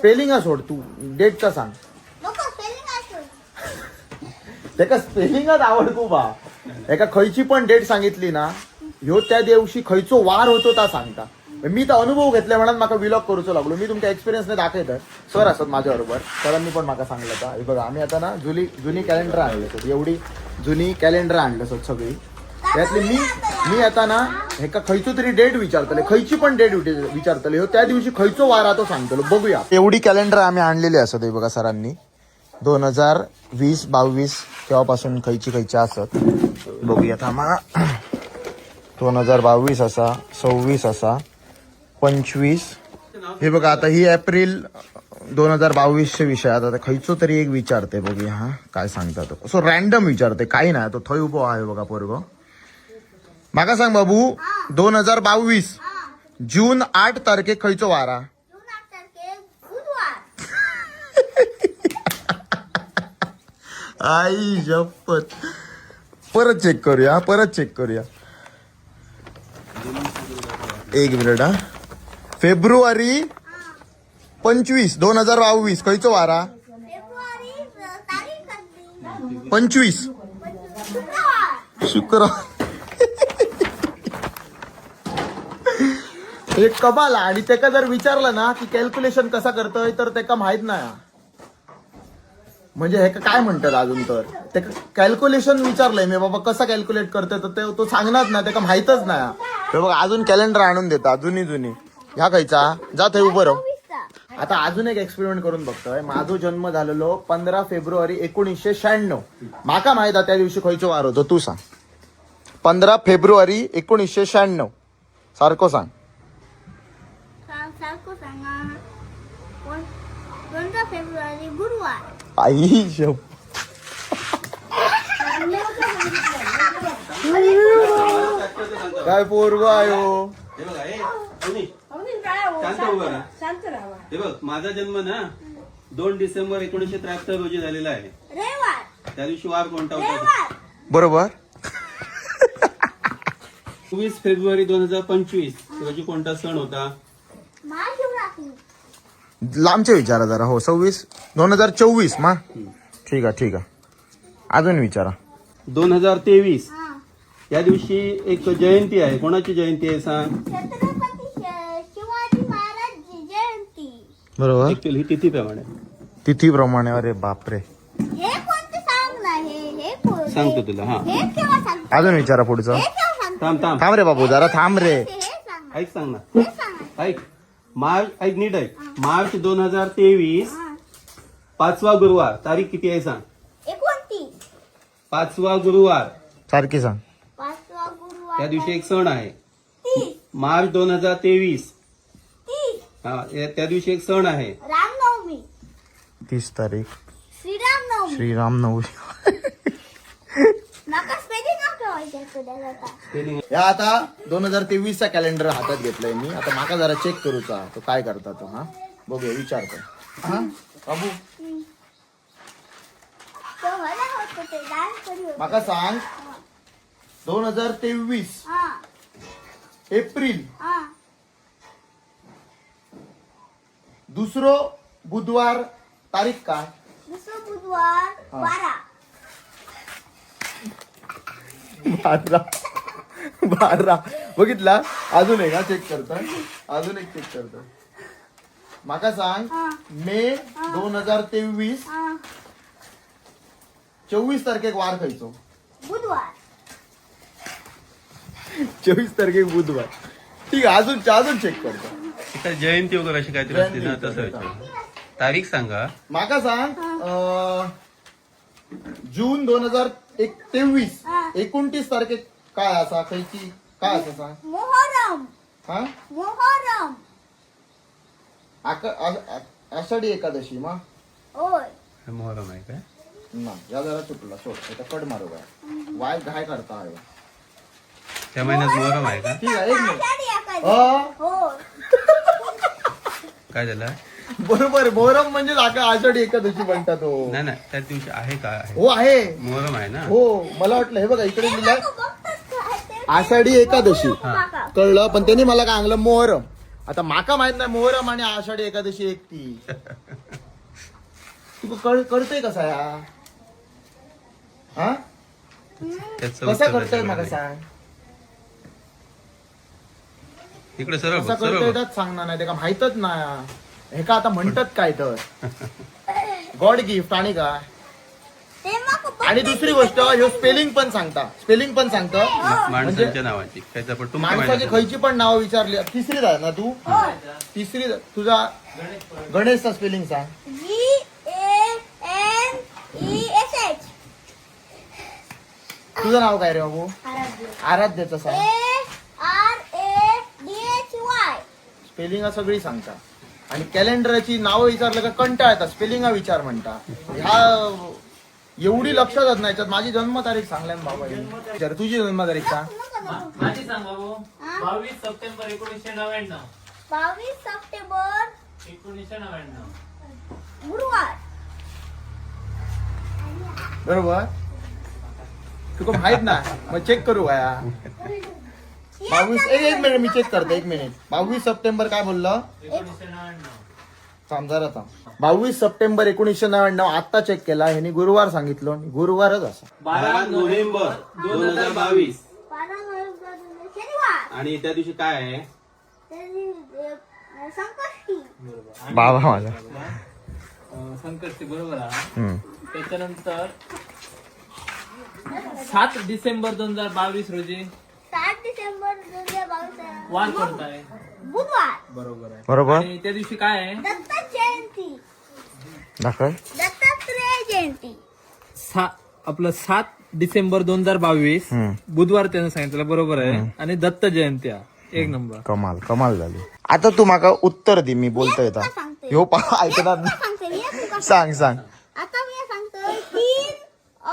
Spelling सोड तू. डेटचा सांग. त्याका स्पेलिंगच आवडतो बा एका खयची पण डेट सांगितली ना ह्यो त्या दिवशी खयचो वार होतो ता सांगता. मी तर अनुभव घेतले म्हणून माका विलॉग करूचो लागलो. मी तुमच्या एक्सपिरियन्सने दाखयत सर असत माझ्या बरोबर सरांनी पण माका सांगलं हे बघा आम्ही आता ना जुनी जुनी कॅलेंडर आणले एवढी जुनी कॅलेंडर आणलं सगळी. त्यातली मी मी आता ना हेका खयचो तरी डेट विचारतले खयची पण डेट विचारतले. ह्यो त्या दिवशी खयचो वार तो सांगतलो. बघूया. एवढी कॅलेंडर आम्ही आणलेली असत हे बघा सरांनी. दोन हजार वीस बावीस तेव्हापासून खयची खयची असत. बघूया थांबा. दोन हजार बावीस असा सव्वीस असा पंचवीस. हे बघा आता ही एप्रिल दोन हजार बावीसचे विषय आता खयचो तरी एक विचारते बघूया हा काय सांगता तो सो रॅन्डम विचारते काही नाही तो थंय उभो आहे बघा पोरगो. माका सांग बाबू दोन हजार बावीस. जून आठ तारखेक खयचो वारा. आई शपथ. परत चेक करूया परत चेक करूया. एक मिनिट हा. फेब्रुवारी पंचवीस दोन हजार बावीस. खयचो वारा? पंचवीस. शुक्रवार. एक कबाल आणि त्याका जर विचारलं ना की कॅल्क्युलेशन कसा करतोय तर त्याका माहीत नाही. हा. म्हणजे हे काय म्हणतात अजून तर? ते कॅल्क्युलेशन विचारलंय मी बाबा कसा कॅल्क्युलेट करतोय तर ते तो सांगणार ना त्याका माहितच नाही. हे बघा अजून कॅलेंडर आणून देता जुनी जुनी. ह्या खायचा. जा थंय उभं राहू. आता अजून एक एक्सपेरिमेंट करून बघतोय. माझो जन्म झालेलो पंधरा फेब्रुवारी एकोणीसशे शहाण्णव. माका माहीत आहे त्या दिवशी खंयचो वार होतो तू सांग. पंधरा फेब्रुवारी एकोणीसशे शहाण्णव. सारखं सांग- सारखं सांगा. कोण- कोणता फेब्रुवारी गुरुवार. आई शप काय पोरग आयो हे बघा हे अवनी, शांत उभा राहा. हे बघ माझा जन्म ना दोन डिसेंबर एकोणीसशे त्र्याहत्तर रोजी झालेला आहे. रविवार. त्या दिवशी वार कोणता होता? रविवार. बरोबर. चोवीस फेब्रुवारी दोन हजार पंचवीस रोजी कोणता सण होता? लांबचे विचारा जरा हो सव्वीस दोन हजार चोवीस मा. ठीक आहे ठीक आहे. अजून विचारा. दोन हजार तेवीस. हा. या दिवशी एक जयंती आहे. कोणाची जयंती आहे सांग? छत्रपती श- शिवाजी महाराज जयंती. बरोबर. Actually ही तिथीप्रमाणे तिथीप्रमाणे अरे बापरे. हे हे हे सांगतो तुला हा. हे अजून विचारा पुढचं. हे थांब थांब. थांब रे बाबू जरा थांब रे. हे सांग ना. ऐक सांग ना. ऐक. मार्च ऐक नीट ऐक. मार्च दोन हजार तेवीस. पाचवा गुरुवार. तारीख किती आहे सांग? एकोणतीस. पाचवा गुरुवार. सारखी सांग. पाचवा गुरुवार त्या दिवशी एक सण आहे. तीस. मार्च दोन हजार तेवीस. तीस. हा या- त्या दिवशी एक सण आहे. रामनवमी. तीस तारीख. श्रीरामनवमी. श्रीराम नवमी या आता दोन हजार तेवीस चा कॅलेंडर हातात घेतलाय मी. आता माका जरा चेक करूचा तो काय करता तो हा? बघूया विचारतो हा? बाबू. माका सांग. दोन हजार तेवीस. एप्रिल. दुसरो बुधवार तारीख काय? दुसरं बुधवार. बारा. बारा. बारा. बघितला? अजून एक हा चेक करतोय अजून एक चेक करतोय माका सांग. मे दोन हजार तेवीस चोवीस तारखेक वार खायचो? बुधवार. चोवीस तारखेक बुधवार. ठीक आहे अजून अजून चेक करतो. जयंती वगैरे अशी काहीतरी असते ना तसं विचार. तारीख सांगा. माका सांग अं, जून दोन हजार एक तेवीस. एकोणतीस तारखेक काय असा खयची काय असा सांग? मोहरम. हा? मोहरम. आक- आ- आ- आषाढी एकादशी मा? होय. मोहरम आहे काय? ना या जरा चुकला सोड. आता कड मारू काय? वाय घाय करता आहे त्या महिन्यात मोहरम आहे का? ठीक आहे एक मिनिट. आषाढी एकादशी. अ, होय. काय झालं? बरोबर. मोहरम म्हणजे आका आषाढी एकादशी म्हणतात हो. नाही नाही त्या दिवशी आहे का? आहे. हो आहे. मोहरम आहे ना? हो मला वाटलं हे बघा इकडे लिहिलंय. तू ते? आषाढी एकादशी. काका. कळलं पण त्यांनी मला काय सांगलं मोहरम. आता माका माहीत नाही मोहरम आणि आषाढी एकादशी एक ती तुका कळ कळतंय कसा या हा? त्याचं कसा उत्तर त्याच्याकडे मला नाही. सांग? इकडे सरळ कसा सरळ बघ. सांगणार नाही त्याला माहितच नाही. हे का आता म्हणतात काय तर? गॉड गिफ्ट आणि काय? ते मग आणि दुसरी गोष्ट ह्यो स्पेलिंग पण सांगता. स्पेलिंग पण सांगतं. मा- माणसांच्या म्हणजे नावाची. पण माणसाची. खयची पण नाव विचारली. तिसरी आहे ना तू? तिसरी तुझा गणेशचा स्पेलिंग सांग. G A N E S H तुझं नाव काय रे बाबू? आराध्य. आराध्याचं सांग. A R A D H Y spelling सगळी सांगता. आणि कॅलेंडरची नावं विचारलं का कंटाळता स्पेलिंग विचार म्हणता. ह्या एवढी लक्षात येत नाही. याच्यात माझी जन्मतारीख सांगल्या ना बाबा. विचार, तुझी जन्मतारीख सांग. माझी सांग बाबू. बावीस सप्टेंबर एकोणीसशे नव्याण्णव. बावीस सप्टेंबर एकोणीसशे नव्याण्णव. गुरुवार. बरोबर? तुका माहीत ना मग चेक करू का बावीस एक एक मिनिट मी चेक करतो एक मिनिट बावीस सप्टेंबर काय बोललं? थांब जरा थांब. बावीस सप्टेंबर एकोणीसशे नव्याण्णव आता चेक केला ह्यांनी गुरुवार सांगितलं आणि गुरुवारच असा. बारा नोव्हेंबर दोन हजार बावीस. बारा नोव्हेंबर शनिवार. आणि त्या दिवशी काय आहे? अ, संकष्टी. बाबा माझा. अं, संकष्टी बरोबर आहे त्याच्यानंतर सात डिसेंबर दोन हजार बावीस रोजी सात डिसेंबर दोन हजार बावीस वार कोणता आहे? बुधवार. बरोबर आहे. बरोबर. आणि त्या दिवशी काय आहे? दत्त जयंती. दाखल दत्तात्रेय जयंती. सा आपलं सात डिसेंबर दोन हजार बावीस हम्म. बुधवार त्यानं सांगितलं बरोबर आहे. आणि दत्त जयंती आहे. एक नंबर. कमाल कमाल झाली. आता तू माका उत्तर दे मी बोलतोय आता. सांगते. ह्यो पा ऐकणार मी सांगते मी एक तुका सांग सांग. आता मी सांगतो तीन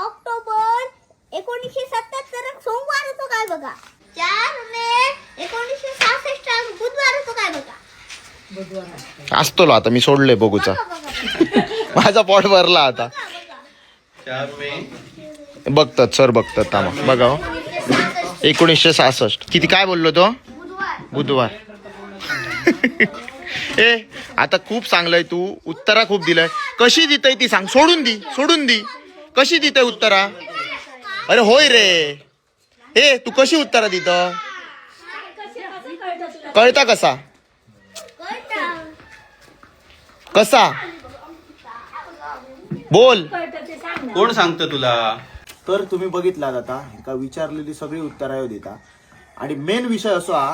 ऑक्टोबर एकोणीसशे सत्याहत्तर सोमवार होतो काय बघा. चार मे एकोणीसशे सहासष्ट बुधवार होतो काय बघा? असतो आता मी सोडलोय बघूचा. बघा, बघा, माझा पॉट भरला आता. बघा. चार मे. बघतात सर बघतात तामा बघा हो. एकोणीसशे सहासष्ट. किती काय बोललो तो? बुधवार. बुधवार. ए आता खूप चांगलंय तू. उत्तरा खूप दिलंय. कशी देतय ती सांग. सोडून दी सोडून दी. कशी देतय उत्तरा? अरे होय रे. ए तू कशी उत्तरा देत? कळता कसा? कळतं. कसा? बोल. कोण सांगतं तुला? तर तुम्ही बघितलात आता एका विचारलेली सगळी उत्तरा देता. आणि मेन विषय असो हा